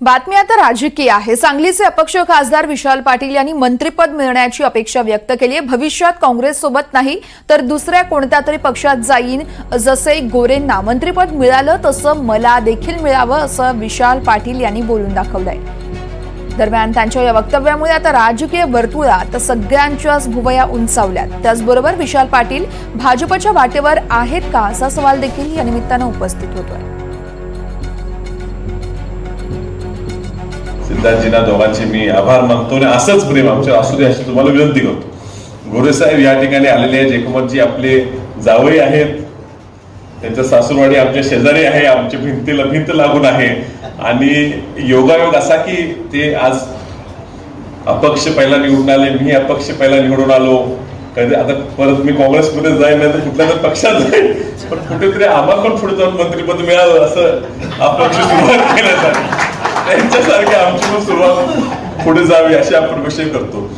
बातमी आता राजकीय आहे. सांगलीचे अपक्ष खासदार विशाल पाटील यांनी मंत्रिपद मिळण्याची अपेक्षा व्यक्त केली आहे. भविष्यात काँग्रेससोबत नाही तर दुसऱ्या कोणत्या तरी पक्षात जाईन जसे गोरेंना. मंत्रिपद मिळालं तसं मला देखील मिळावं असं विशाल पाटील यांनी बोलून दाखवलंय. दरम्यान त्यांच्या या वक्तव्यामुळे आता राजकीय वर्तुळात सगळ्यांच्याच भुवया उंचावल्यात. त्याचबरोबर विशाल पाटील भाजपच्या वाटेवर आहेत का असा सवाल देखील या निमित्तानं उपस्थित होतोय. सिद्धार्थजींना दोघांचे मी आभार मानतो आणि असंच प्रेम आमच्या असू दे अशी तुम्हाला विनंती करतो. गोरेसाहेब या ठिकाणी आलेले आहेत. एकमतजी आपले जावई आहेत. त्यांच्या सासूरवाडी आमच्या शेजारी आहे. आमच्या भिंतीला भिंत लागून आहे. आणि योगायोग असा की ते आज अपक्ष पहिला निवडून आले. मी अपक्ष पहिला निवडून आलो. कधी आता परत मी काँग्रेसमध्ये जाईन नाही तर कुठल्या तरी पक्षात जाईन. पण कुठेतरी आम्हाला पण पुढे जाऊन मंत्रिपद मिळालं असं अपक्ष सुरुवात केल्यासाठी त्यांच्यासारखी आमची पण सुरुवात पुढे जावी अशी आपण अपेक्षा करतो.